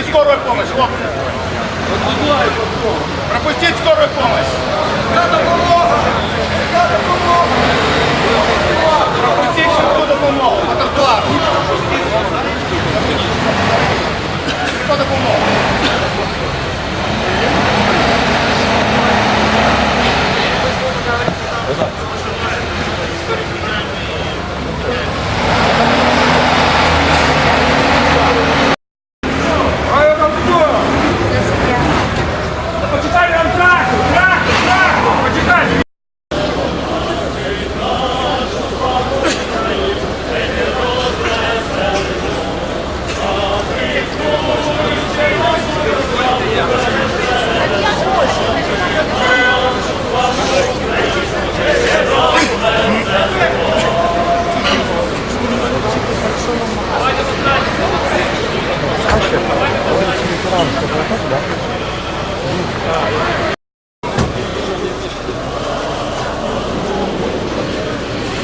скорую помощь, хлопцы. Пропустить скорую помощь.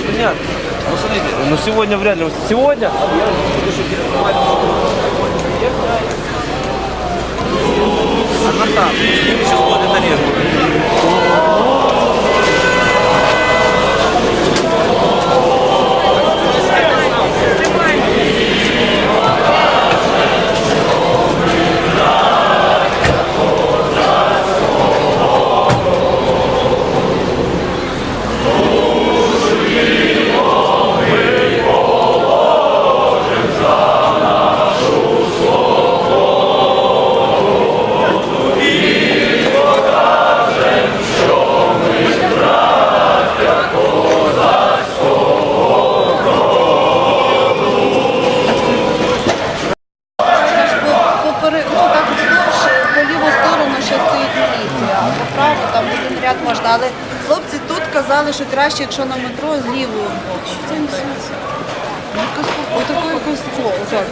Понятно. Ну, смотрите, ну сегодня вряд ли. Сегодня? Ряд можна. Але хлопці тут казали, що краще, якщо на метро з лівого боку. Ну, якось Отаке якось скло, отак.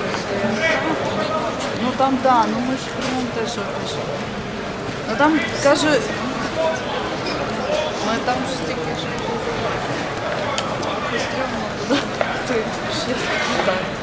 Ну там да, ну ми ж прямо теж пишемо. Ну там каже, ми там ж тільки ж. Якось туди. Так.